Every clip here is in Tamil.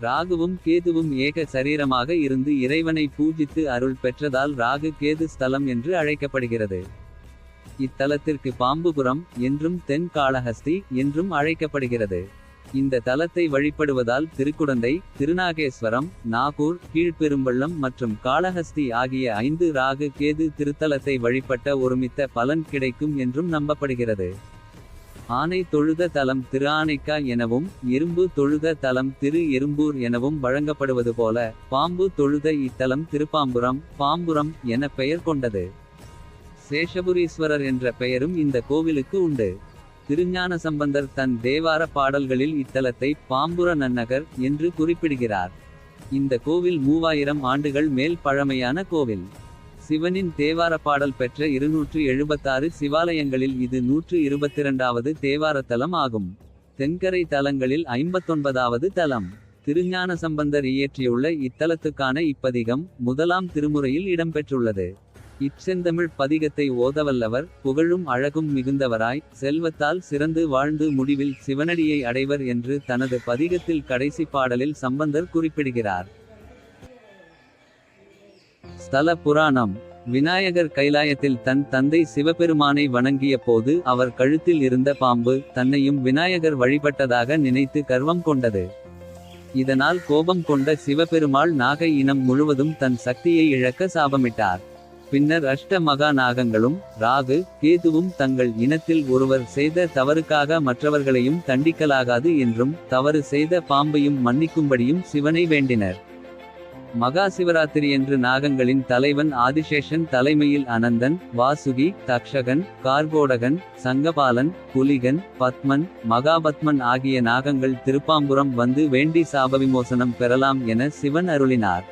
ராகுவும் கேதுவும் ஏக சரீரமாக இருந்து இறைவனை பூஜித்து அருள் பெற்றதால் ராகு கேது ஸ்தலம் என்று அழைக்கப்படுகிறது. இத்தலத்திற்கு பாம்புபுரம் என்றும் தென் காளஹஸ்தி என்றும் அழைக்கப்படுகிறது. இந்த தலத்தை வழிபடுவதால் திருக்குடந்தை திருநாகேஸ்வரம் நாகூர் கீழ்பெரும்பள்ளம் மற்றும் காளஹஸ்தி ஆகிய ஐந்து ராகு கேது திருத்தலத்தை வழிபட்ட ஒருமித்த பலன் கிடைக்கும் என்றும் நம்பப்படுகிறது. ஆனை தொழுத தலம் திரு ஆனைக்கா எனவும் இரும்பு தொழுத தலம் திரு எறும்பூர் எனவும் வழங்கப்படுவது போல பாம்பு தொழுத இத்தலம் திருப்பாம்புரம் பாம்புரம் என பெயர் கொண்டது. சேஷபுரீஸ்வரர் என்ற பெயரும் இந்த கோவிலுக்கு உண்டு. திருஞான சம்பந்தர் தன் தேவார பாடல்களில் இத்தலத்தை பாம்புர நன்னகர் என்று குறிப்பிடுகிறார். இந்த கோவில் மூவாயிரம் ஆண்டுகள் மேல் பழமையான கோவில். சிவனின் தேவார பாடல் பெற்ற இருநூற்று எழுபத்தாறு சிவாலயங்களில் இது நூற்று இருபத்திரண்டாவது தேவாரத்தலம் ஆகும். தென்கரை தலங்களில் ஐம்பத்தொன்பதாவது தலம். திருஞான சம்பந்தர் இயற்றியுள்ள இத்தலத்துக்கான இப்பதிகம் முதலாம் திருமுறையில் இடம்பெற்றுள்ளது. இச்செந்தமிழ் பதிகத்தை ஓதவல்லவர் புகழும் அழகும் மிகுந்தவராய் செல்வத்தால் சிறந்து வாழ்ந்து முடிவில் சிவனடியை அடைவர் என்று தனது பதிகத்தில் கடைசி பாடலில் சம்பந்தர் குறிப்பிடுகிறார். ஸ்தல புராணம். விநாயகர் கைலாயத்தில் தன் தந்தை சிவபெருமானை வணங்கிய போது அவர் கழுத்தில் இருந்த பாம்பு தன்னையும் விநாயகர் வழிபட்டதாக நினைத்து கர்வம் கொண்டது. இதனால் கோபம் கொண்ட சிவபெருமாள் நாகை இனம் முழுவதும் தன் சக்தியை இழக்க சாபமிட்டார். பின்னர் அஷ்ட மகா நாகங்களும் ராகு கேதுவும் தங்கள் இனத்தில் ஒருவர் செய்த தவறுக்காக மற்றவர்களையும் தண்டிக்கலாகாது என்றும் தவறு செய்த பாம்பையும் மன்னிக்கும்படியும் சிவனை வேண்டினர். மகா சிவராத்திரியன்று நாகங்களின் தலைவன் ஆதிசேஷன் தலைமையில் அனந்தன் வாசுகி தக்ஷகன் கார்கோடகன் சங்கபாலன் புலிகன் பத்மன் மகாபத்மன் ஆகிய நாகங்கள் திருப்பாம்புரம் வந்து வேண்டி சாபவிமோசனம் பெறலாம் என சிவன் அருளினார்.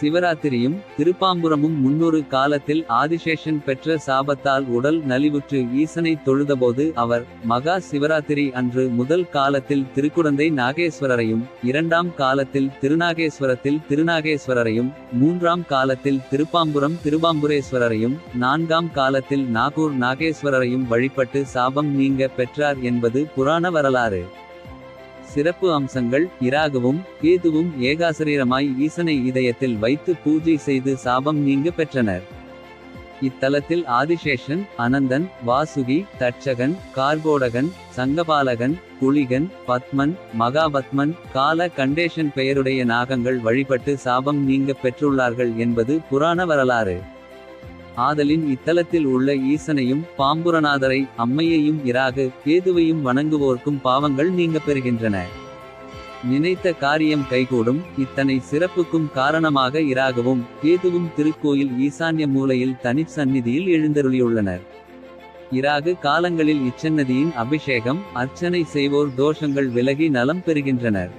சிவராத்திரியும் திருப்பாம்புரமும் முன்னொரு காலத்தில் ஆதிசேஷன் பெற்ற சாபத்தால் உடல் நலிவுற்று ஈசனை தொழுதபோது அவர் மகா சிவராத்திரி அன்று முதல் காலத்தில் திருக்குடந்தை நாகேஸ்வரரையும் இரண்டாம் காலத்தில் திருநாகேஸ்வரத்தில் திருநாகேஸ்வரரையும் மூன்றாம் காலத்தில் திருப்பாம்புரம் திருபாம்புரேஸ்வரரையும் நான்காம் காலத்தில் நாகூர் நாகேஸ்வரரையும் வழிபட்டு சாபம் நீங்க பெற்றார் என்பது புராண வரலாறு. சிறப்பு அம்சங்கள் இராகவும் கேதுவும் ஏகாசரீரமாய் ஈசனை இதயத்தில் வைத்து பூஜை செய்து சாபம் நீங்க பெற்றனர். இத்தலத்தில் ஆதிசேஷன் அனந்தன் வாசுகி தட்சகன் கார்கோடகன் சங்கபாலகன் குளிகன் பத்மன் மகாபத்மன் கால கண்டேஷன் பெயருடைய நாகங்கள் வழிபட்டு சாபம் நீங்க பெற்றுள்ளார்கள் என்பது புராண வரலாறு. ஆதலின் இத்தலத்தில் உள்ள ஈசனையும் பாம்புரநாதரை அம்மையையும் இராகு கேதுவையும் வணங்குவோர்க்கும் பாவங்கள் நீங்க பெறுகின்றன. நினைத்த காரியம் கைகூடும் இத்தனை சிறப்புக்கும் காரணமாக இராகவும் கேதுவும் திருக்கோயில் ஈசான்ய மூலையில் தனிச்சந்நிதியில் எழுந்தருளியுள்ளனர். இராகு காலங்களில் இச்சன்னதியின் அபிஷேகம் அர்ச்சனை செய்வோர் தோஷங்கள் விலகி நலம் பெறுகின்றனர்.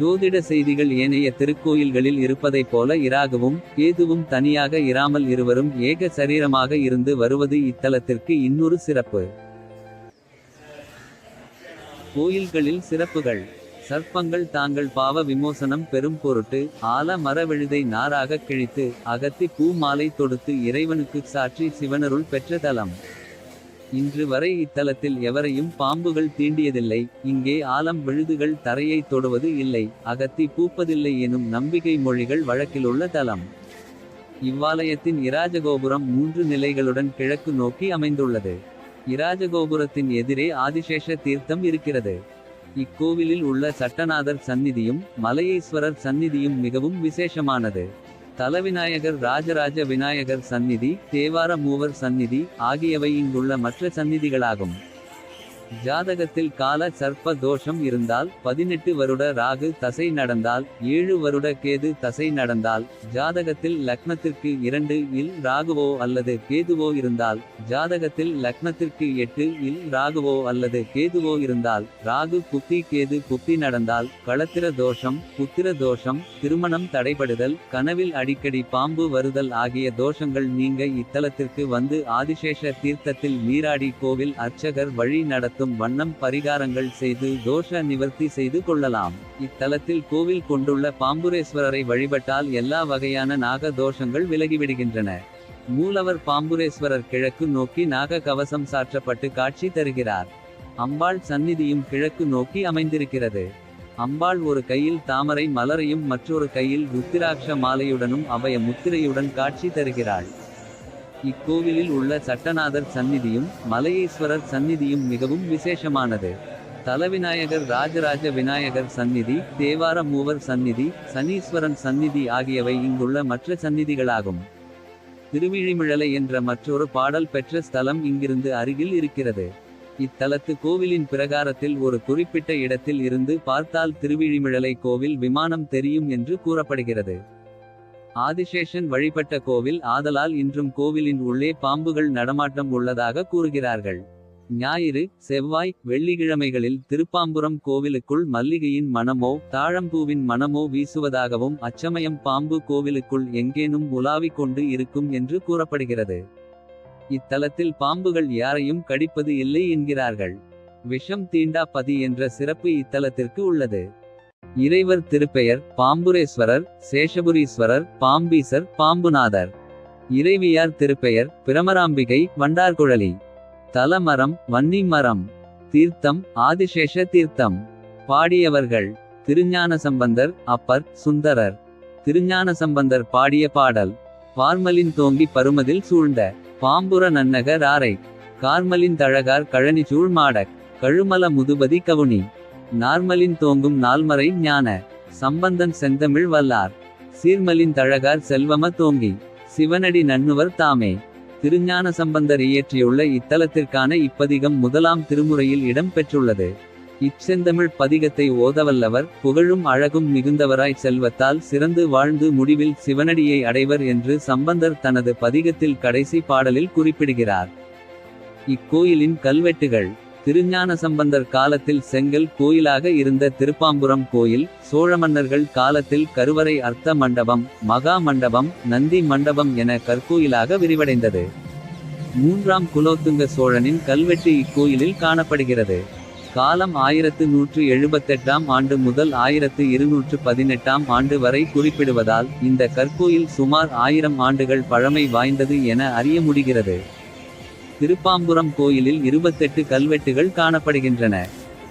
ஜோதிட செய்திகள் ஏனைய திருக்கோயில்களில் இருப்பதைப் போல இராகவும் கேதுவும் தனியாக இராமல் இருவரும் ஏக சரீரமாக இருந்து வருவது இத்தலத்திற்கு இன்னொரு சிறப்பு. கோயில்களில் சிறப்புகள். சர்ப்பங்கள் தாங்கள் பாவ விமோசனம் பெரும் பொருட்டு ஆல மரவெழுதை நாராக கிழித்து அகத்தி பூ மாலை தொடுத்து இறைவனுக்கு சாற்றி சிவனருள் பெற்ற தலம். இன்று வரை இத்தலத்தில் எவரையும் பாம்புகள் தீண்டியதில்லை இங்கே ஆலம் விழுதுகள் தரையை தொடுவது இல்லை அகத்தி பூப்பதில்லை எனும் நம்பிக்கை மொழிகள் வழக்கிலுள்ள தலம். இவ்வாலயத்தின் இராஜகோபுரம் மூன்று நிலைகளுடன் கிழக்கு நோக்கி அமைந்துள்ளது. இராஜகோபுரத்தின் எதிரே ஆதிசேஷ தீர்த்தம் இருக்கிறது. இக்கோவிலில் உள்ள சட்டநாதர் சந்நிதியும் மலையீஸ்வரர் சந்நிதியும் மிகவும் விசேஷமானது. தலவிநாயகர் ராஜராஜ விநாயகர் சந்நிதி தேவார மூவர் சந்நிதி ஆகியவை இங்குள்ள மற்ற சந்நிதிகளாகும். ஜாதகத்தில் கால சர்ப்ப தோஷம் இருந்தால் பதினெட்டு வருட ராகு தசை நடந்தால் ஏழு வருட கேது தசை நடந்தால் ஜாதகத்தில் லக்னத்திற்கு இரண்டு இல் ராகுவோ அல்லது கேதுவோ இருந்தால் ஜாதகத்தில் லக்னத்திற்கு எட்டு இல் ராகுவோ அல்லது கேதுவோ இருந்தால் ராகு புத்தி கேது புத்தி நடந்தால் களத்திர தோஷம் புத்திர தோஷம் திருமணம் தடைபடுதல் கனவில் அடிக்கடி பாம்பு வருதல் ஆகிய தோஷங்கள் நீங்க இத்தலத்திற்கு வந்து ஆதிசேஷ தீர்த்தத்தில் நீராடி கோவில் அர்ச்சகர் வழி நடத்த உணர்த்தும் வண்ணம் பரிகாரங்கள் செய்து தோஷ நிவர்த்தி செய்து கொள்ளலாம். இத்தலத்தில் கோவில் கொண்டுள்ள பாம்புரேஸ்வரரை வழிபட்டால் எல்லா வகையான நாக தோஷங்கள் விலகிவிடுகின்றன. மூலவர் பாம்புரேஸ்வரர் கிழக்கு நோக்கி நாக கவசம் சாற்றப்பட்டு காட்சி தருகிறார். அம்பாள் சந்நிதியும் கிழக்கு நோக்கி அமைந்திருக்கிறது. அம்பாள் ஒரு கையில் தாமரை மலரையும் மற்றொரு கையில் ருத்திராட்ச மாலையுடனும் அபய முத்திரையுடன் காட்சி தருகிறாள். இக்கோவிலில் உள்ள சட்டநாதர் சந்நிதியும் மலையீஸ்வரர் சந்நிதியும் மிகவும் விசேஷமானது. தலவிநாயகர் ராஜராஜ விநாயகர் சந்நிதி தேவார மூவர் சந்நிதி சனீஸ்வரன் சந்நிதி ஆகியவை இங்குள்ள மற்ற சந்நிதிகளாகும். திருவிழிமிழலை என்ற மற்றொரு பாடல் பெற்ற ஸ்தலம் இங்கிருந்து அருகில் இருக்கிறது. இத்தலத்து கோவிலின் பிரகாரத்தில் ஒரு குறிப்பிட்ட இடத்தில் இருந்து பார்த்தால் திருவிழிமிழலை கோவில் விமானம் தெரியும் என்று கூறப்படுகிறது. ஆதிசேஷன் வழிபட்ட கோவில் ஆதலால் இன்றும் கோவிலின் உள்ளே பாம்புகள் நடமாட்டம் உள்ளதாக கூறுகிறார்கள். ஞாயிறு செவ்வாய் வெள்ளிக்கிழமைகளில் திருப்பாம்புரம் கோவிலுக்குள் மல்லிகையின் மனமோ தாழம்பூவின் மனமோ வீசுவதாகவும் அச்சமயம் பாம்பு கோவிலுக்குள் எங்கேனும் உலாவிக் கொண்டு இருக்கும் என்று கூறப்படுகிறது. இத்தலத்தில் பாம்புகள் யாரையும் கடிப்பது இல்லை என்கிறார்கள். விஷம் தீண்டா பதி என்ற சிறப்பு இத்தலத்திற்கு உள்ளது. இறைவர் திருப்பெயர் பாம்புரேஸ்வரர் சேஷபுரீஸ்வரர் பாம்பீசர் பாம்புநாதர். இறைவியார் திருப்பெயர் பிரமராம்பிகை வண்டார்குழலி. தலமரம் வன்னி மரம் தீர்த்தம் ஆதிசேஷ தீர்த்தம். பாடியவர்கள் திருஞான சம்பந்தர் அப்பர் சுந்தரர். திருஞான சம்பந்தர் பாடிய பாடல் பார்மலின் தோங்கி பருமதில் சூழ்ந்த பாம்புர நன்னகர் ஆரை கார்மலின் தழகார் கழனி சூழ் மாடக் கழுமல முதுபதி கவுனி. நார்மலின் தோங்கும் நால்மறை ஞான. சம்பந்தன் செந்தமிழ் வல்லார். சீர்மலின் தழகார் செல்வம தோங்கி. சிவனடி நன்னுவர் தாமே. திருஞான சம்பந்தர் இயற்றியுள்ள இத்தலத்திற்கான இப்பதிகம் முதலாம் திருமுறையில் இடம் பெற்றுள்ளது. இச்செந்தமிழ் பதிகத்தை ஓதவல்லவர் புகழும் அழகும் மிகுந்தவராய் செல்வத்தால் சிறந்து வாழ்ந்து முடிவில் சிவனடியை அடைவர் என்று சம்பந்தர் தனது பதிகத்தில் கடைசி பாடலில் குறிப்பிடுகிறார். இக்கோயிலின் கல்வெட்டுகள். திருஞான சம்பந்தர் காலத்தில் செங்கல் கோயிலாக இருந்த திருப்பாம்புரம் கோயில் சோழ மன்னர்கள் காலத்தில் கருவறை அர்த்த மண்டபம் மகா மண்டபம் நந்தி மண்டபம் என கற்கோயிலாக விரிவடைந்தது. மூன்றாம் குலோத்துங்க சோழனின் கல்வெட்டு இக்கோயிலில் காணப்படுகிறது. காலம் ஆயிரத்து நூற்று எழுபத்தெட்டாம் ஆண்டு முதல் ஆயிரத்து இருநூற்று பதினெட்டாம் ஆண்டு வரை குறிப்பிடுவதால் இந்த கற்கோயில் சுமார் ஆயிரம் ஆண்டுகள் பழமை வாய்ந்தது என அறிய முடிகிறது. திருப்பாம்புரம் கோயிலில் இருபத்தெட்டு கல்வெட்டுகள் காணப்படுகின்றன.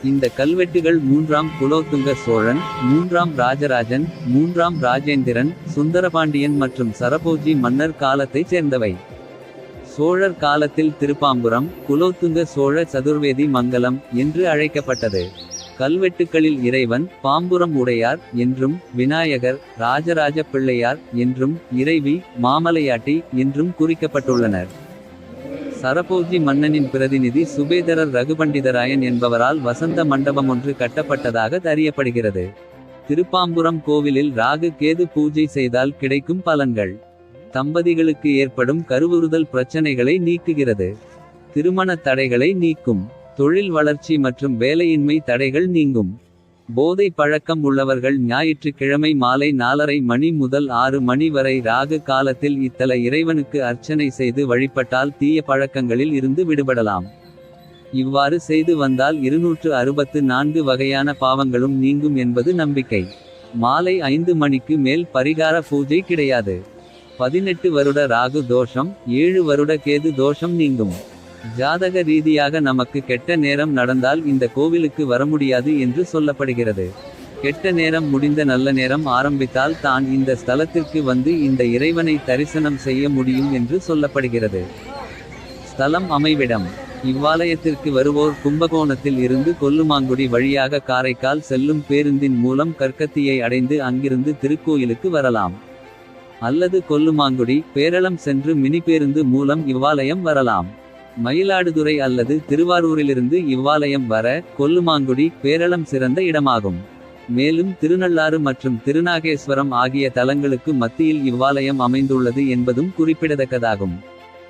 இந்த கல்வெட்டுகள் மூன்றாம் குலோத்துங்க சோழன் மூன்றாம் ராஜராஜன் மூன்றாம் ராஜேந்திரன் சுந்தரபாண்டியன் மற்றும் சரபோஜி மன்னர் காலத்தைச் சேர்ந்தவை. சோழர் காலத்தில் திருப்பாம்புரம் குலோத்துங்க சோழ சதுர்வேதி மங்கலம் என்று அழைக்கப்பட்டது. கல்வெட்டுக்களில் இறைவன் பாம்புரம் உடையார் என்றும் விநாயகர் ராஜராஜ பிள்ளையார் என்றும் இறைவி மாமலையாட்டி என்றும் குறிக்கப்பட்டுள்ளனர். சரபோஜி மன்னனின் பிரதிநிதி சுபேதரர் ரகுபண்டிதராயன் என்பவரால் வசந்த மண்டபம் ஒன்று கட்டப்பட்டதாக அறியப்படுகிறது. திருப்பாம்புரம் கோவிலில் ராகு கேது பூஜை செய்தால் கிடைக்கும் பலன்கள். தம்பதிகளுக்கு ஏற்படும் கருவுறுதல் பிரச்சனைகளை நீக்குகிறது. திருமண தடைகளை நீக்கும். தொழில் வளர்ச்சி மற்றும் வேலையின்மை தடைகள் நீங்கும். போதை பழக்கம் உள்ளவர்கள் ஞாயிற்றுக்கிழமை மாலை நாலரை மணி முதல் ஆறு மணி வரை ராகு காலத்தில் இத்தல இறைவனுக்கு அர்ச்சனை செய்து வழிபட்டால் தீய பழக்கங்களில் இருந்து விடுபடலாம். இவ்வாறு செய்து வந்தால் இருநூற்று அறுபத்து நான்கு வகையான பாவங்களும் நீங்கும் என்பது நம்பிக்கை. மாலை ஐந்து மணிக்கு மேல் பரிகார பூஜை கிடையாது. பதினெட்டு வருட ராகு தோஷம் ஏழு வருட கேது தோஷம் நீங்கும். ஜாதக ரீதியாக நமக்கு கெட்ட நேரம் நடந்தால் இந்த கோவிலுக்கு வர முடியாது என்று சொல்லப்படுகிறது. கெட்ட நேரம் முடிந்த நல்ல நேரம் ஆரம்பித்தால் தான் இந்த ஸ்தலத்திற்கு வந்து இந்த இறைவனை தரிசனம் செய்ய முடியும் என்று சொல்லப்படுகிறது. ஸ்தலம் அமைவிடம். இவ்வாலயத்திற்கு வருவோர் கும்பகோணத்தில் இருந்து கொல்லுமாங்குடி வழியாக காரைக்கால் செல்லும் பேருந்தின் மூலம் கற்கத்தியை அடைந்து அங்கிருந்து திருக்கோயிலுக்கு வரலாம். அல்லது கொல்லுமாங்குடி பேரளம் சென்று மினி பேருந்து மூலம் இவ்வாலயம் வரலாம். மயிலாடுதுறை அல்லது திருவாரூரிலிருந்து இவ்வாலயம் வர கொல்லுமாங்குடி பேரளம் சிறந்த இடமாகும். மேலும் திருநள்ளாறு மற்றும் திருநாகேஸ்வரம் ஆகிய தலங்களுக்கு மத்தியில் இவ்வாலயம் அமைந்துள்ளது என்பதும் குறிப்பிடத்தக்கதாகும்.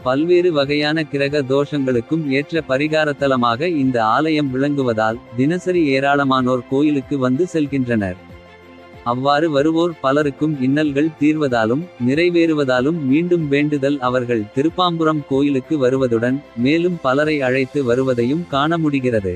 பல்வேறு வகையான கிரக தோஷங்களுக்கும் ஏற்ற பரிகாரத்தலமாக இந்த ஆலயம் விளங்குவதால் தினசரி ஏராளமானோர் கோயிலுக்கு வந்து செல்கின்றனர். அவ்வாறு வருவோர் பலருக்கும் இன்னல்கள் தீர்வதாலும் நிறைவேறுவதாலும் மீண்டும் வேண்டுதல் அவர்கள் திருப்பாம்புரம் கோயிலுக்கு வருவதுடன் மேலும் பலரை அழைத்து வருவதையும் காண முடிகிறது.